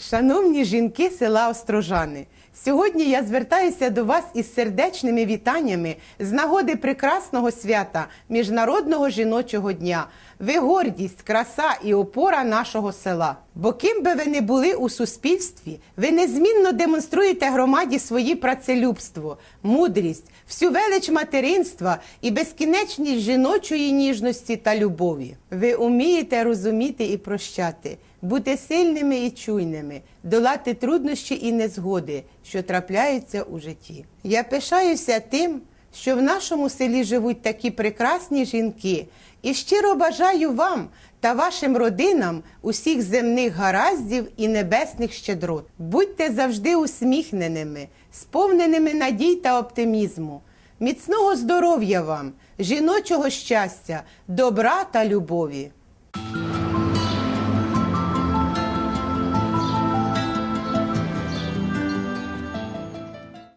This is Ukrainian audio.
Шановні жінки села Острожани, сьогодні я звертаюся до вас із сердечними вітаннями з нагоди прекрасного свята Міжнародного жіночого дня. Ви гордість, краса і опора нашого села. Бо ким би ви не були у суспільстві, ви незмінно демонструєте громаді свої працелюбство, мудрість, всю велич материнства і безкінечність жіночої ніжності та любові. Ви умієте розуміти і прощати, бути сильними і чуйними, долати труднощі і незгоди, що трапляються у житті. Я пишаюся тим, що в нашому селі живуть такі прекрасні жінки, і щиро бажаю вам та вашим родинам усіх земних гараздів і небесних щедрот. Будьте завжди усміхненими, сповненими надій та оптимізму. Міцного здоров'я вам, жіночого щастя, добра та любові.